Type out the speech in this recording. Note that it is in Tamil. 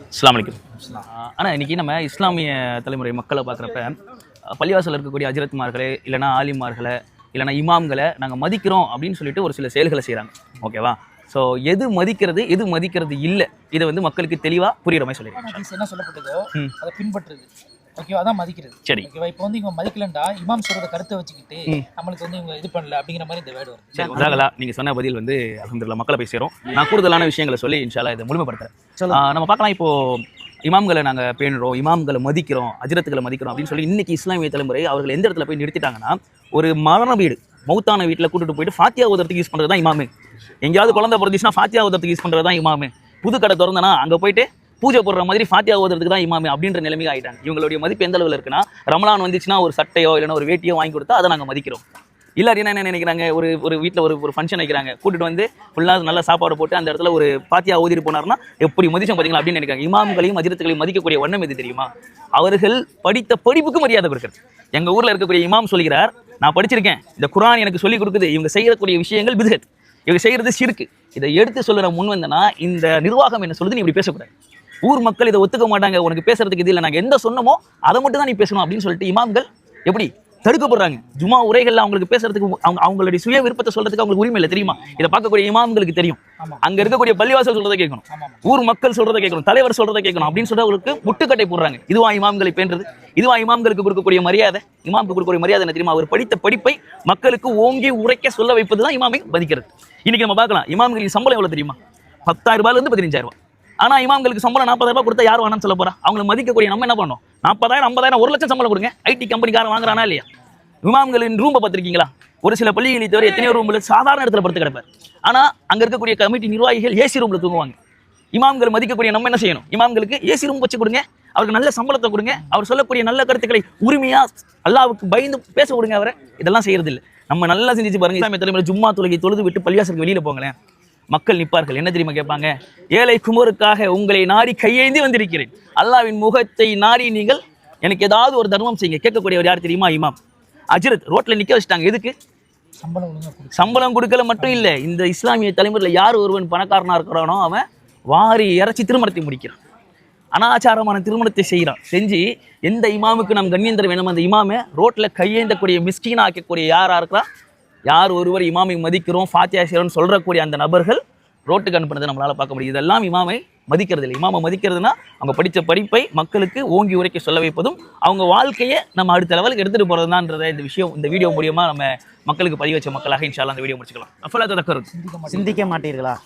வலைக்கும் ஆனால் இன்னைக்கு நம்ம இஸ்லாமிய தலைமுறை மக்களை பார்க்குறப்ப பள்ளிவாசல் இருக்கக்கூடிய அஜரத்மார்களே இல்லைனா ஆலிமார்களை இல்லைனா இமாம்களை நாங்கள் மதிக்கிறோம் அப்படின்னு சொல்லிட்டு ஒரு சில செயல்களை செய்கிறாங்க ஓகேவா? ஸோ எது மதிக்கிறது எது மதிக்கிறது இல்லை இதை வந்து மக்களுக்கு தெளிவாக புரியுற மாதிரி சொல்லிடுறேன் என்ன சொல்லப்பட்டதோ. அதை பின்பற்றுறது ஓகேவா அதான் மதிக்கிறது. சரி. ஓகேவா இப்போ வந்து இவங்க மதிக்கலண்டா? இமாம் சொல்றத கருத்தை வச்சுக்கிட்டு. நம்மளுக்கு வந்து இவங்க இது பண்ணல அப்படிங்கிற மாதிரி இந்த வேர்டு வருது. சரி உதாகலா நீங்கள் சொன்ன பதில் வந்து அலமதுல்லா மக்களை போய் சேரும். நான் கூடுதலான விஷயங்களை சொல்லி இன்ஷால்லா இதை முழுமைப்படுத்துறேன். நம்ம பார்க்கலாம் இப்போ இமாம்களை நாங்கள் பேணுறோம் இமாம்களை மதிக்கிறோம் அஜரத்துகளை மதிக்கிறோம் அப்படின்னு சொல்லி இன்னைக்கு இஸ்லாமிய தலைமுறை அவர்கள் எந்த இடத்துல போய் நிறுத்திட்டாங்கன்னா ஒரு மரண வீடு மௌத்தான வீட்டில் கூட்டிட்டு போயிட்டு ஃபாத்தியா ஓதுறதுக்கு யூஸ் பண்ணுறது தான் இமாமு. எங்கேயாவது குழந்தை பிறந்துச்சுன்னா ஃபாத்தியா ஓதுறதுக்கு யூஸ் பண்ணுறது தான் இமாமு. புது கடை திறந்தனா அங்கே போயிட்டு பூஜை போடுற மாதிரி ஃபாத்தியா ஓதுறதுக்கு தான் இமாமி அப்படின்ற நிலைமைக்கு ஆயிட்டாங்க. இவங்களுடைய மதிப்பு எந்த அளவில் இருக்குன்னா ரமலான் வந்துச்சுன்னா ஒரு சட்டையோ இல்லைன்னா ஒரு வேட்டியோ வாங்கி கொடுத்தா அதை நாங்கள் மதிக்கிறோம். இல்லாட்டி என்ன நினைக்கிறாங்க? ஒரு ஒரு வீட்டில் ஒரு ஒரு ஃபங்க்ஷன் வைக்கிறாங்க. கூட்டிட்டு வந்து ஃபுல்லாக நல்ல சாப்பாடு போட்டு அந்த இடத்துல ஒரு பாத்தியா ஊதிட்டு போனார்னா எப்படி மதிச்சோம் பார்த்தீங்களா அப்படின்னு நினைக்கிறாங்க. இமாம்களையும் மதிரத்துகளையும் மதிக்கக்கூடிய வண்ணம் எது தெரியுமா? அவர்கள் படித்த படிப்புக்கு மரியாதை கொடுக்குறது. எங்கள் ஊரில் இருக்கக்கூடிய இமாம் சொல்கிறார் நான் படிச்சிருக்கேன். இந்த குரான் எனக்கு சொல்லிக் கொடுக்குது. இவங்க செய்யக்கூடிய விஷயங்கள் பிதுகத் இவங்க செய்கிறது சிறுக்கு இதை எடுத்து சொல்லுற முன் வந்தனா இந்த நிர்வாகம் என்ன சொல்லுது நீ இப்படி பேசக்கூடாது. ஊர் மக்கள் இதை ஒத்துக்க மாட்டாங்க உனக்கு பேசுறதுக்கு இது இல்லை நாங்கள் எந்த சொன்னமோ அதை மட்டும் தான் நீ பேசணும் அப்படின்னு சொல்லிட்டு இமாம்கள் எப்படி தடுக்கப்படுறாங்க? ஜுமா உரைகள்ல அவங்களுக்கு பேசுறதுக்கு அவங்க அவங்களுடைய சுய விருப்பத்தை சொல்றதுக்கு அவங்களுக்கு உரிமை இல்லை தெரியுமா? இதை பார்க்கக்கூடிய இமாம்களுக்கு தெரியும். அங்க இருக்கக்கூடிய பள்ளிவாசல் சொல்றதை கேட்கணும். ஊர் மக்கள் சொல்றதை கேட்கணும் தலைவர் சொல்றதை கேட்கணும் அப்படின்னு சொல்லி அவங்களுக்கு முட்டுக்கட்டை போடுறாங்க. இதுவா இமாம்களை பேன்றது? இதுவா இமாம்களுக்கு கொடுக்கக்கூடிய மரியாதை? இமாமுக்கு கொடுக்கக்கூடிய மரியாதை என்ன தெரியுமா? அவர் படித்த படிப்பை மக்களுக்கு ஓங்கி உரைக்க சொல்ல வைப்பது தான் இமாமை மதிக்கிறது இன்னைக்கு நம்ம பார்க்கலாம் இமாம்களுக்கு சம்பளம் எவ்வளவு தெரியுமா? பத்தாயிரம் ரூபாயில இருந்து பதினஞ்சாயிரம் ரூபாய். ஆனா இமாம்களுக்கு சம்பளம் நாற்பதாயிரம் ரூபாய் கொடுத்தா யார் வேணாம்னு சொல்ல போகிறா அவங்களை மதிக்கக்கூடிய நம்ம என்ன பண்ணோம் நாற்பதாயிரம் ஐம்பதாயிரம் ஒரு லட்சம் சம்பளம் கொடுங்க. ஐடி கம்பெனிக்காரன் வாங்குறானா இல்லையா? இமாம்களின் ரூம்பை பார்த்துருக்கீங்களா? ஒரு சில பள்ளிகளை தவிர எத்தனையோ ரூமில் சாதாரண இடத்துல படுத்து கிடப்பார். ஆனா அங்க இருக்கக்கூடிய கமிட்டி நிர்வாகிகள் ஏசி ரூமில் தூங்குவாங்க. இமாம்கள் மதிக்கக்கூடிய நம்ம என்ன செய்யணும்? இமாம்களுக்கு ஏசி ரூம் வச்சு கொடுங்க. அவருக்கு நல்ல சம்பளத்தை கொடுங்க. அவர் சொல்லக்கூடிய நல்ல கருத்துக்களை உரிமையா அல்லாவுக்கு பயந்து பேச கொடுங்க அவரை. இதெல்லாம் செய்யறது இல்லை நம்ம நல்லா சிந்திச்சு பாருங்க இஸ்லாமிய தலைமையில் ஜும்மா தொழுகை தொழுது விட்டு பள்ளியாசலுக்கு வெளியில போங்களேன். மக்கள் நிற்பார்கள். என்ன தெரியுமா கேட்பாங்க? ஏழை குமருக்காக உங்களை நாடி கையேந்தி வந்திருக்கிறேன். அல்லாவின் முகத்தை நாடி நீங்கள் எனக்கு ஏதாவது ஒரு தர்மம் செய்யுங்க. கேட்கக்கூடியவர் யார் தெரியுமா? இமாம். அஜரத். ரோட்ல நிக்க வச்சுட்டாங்க. எதுக்கு? சம்பளம் கொடுக்கல மட்டும் இல்லை. இந்த இஸ்லாமிய தலைமுறையில் யார் ஒருவன் பணக்காரனா இருக்கிறானோ அவன் வாரி இறைச்சி திருமணத்தை முடிக்கிறான். அனாச்சாரமான திருமணத்தை செய்கிறான். செஞ்சு எந்த இமாமுக்கு நாம் கண்ணியம் தர வேணும்? அந்த இமாமை ரோட்டில் கையேந்தக்கூடிய மிஸ்கீனா ஆக்கக்கூடிய யாரா இருக்கிறா யார் ஒருவர் இமாமை மதிக்கிறோம் ஃபாத்தியா செய்கிறோம்னு சொல்றக்கூடிய அந்த நபர்கள் ரோட்டுக்கு அனுப்புனதை நம்மளால பார்க்க முடியும் இதெல்லாம் இமாமை மதிக்கிறது இல்லை இமாமை மதிக்கிறதுனா அவங்க படித்த படிப்பை மக்களுக்கு ஓங்கி உரைக்க சொல்ல வைப்பதும் அவங்க வாழ்க்கையை நம்ம அடுத்த லெவலுக்கு எடுத்துட்டு போறதுதான்றத இந்த விஷயம் இந்த வீடியோ மூலியமா நம்ம மக்களுக்கு பதிவு வச்ச மக்களாக இன்ஷால்லாம் அந்த வீடியோ முடிச்சுக்கலாம். சிந்திக்க மாட்டீர்களா?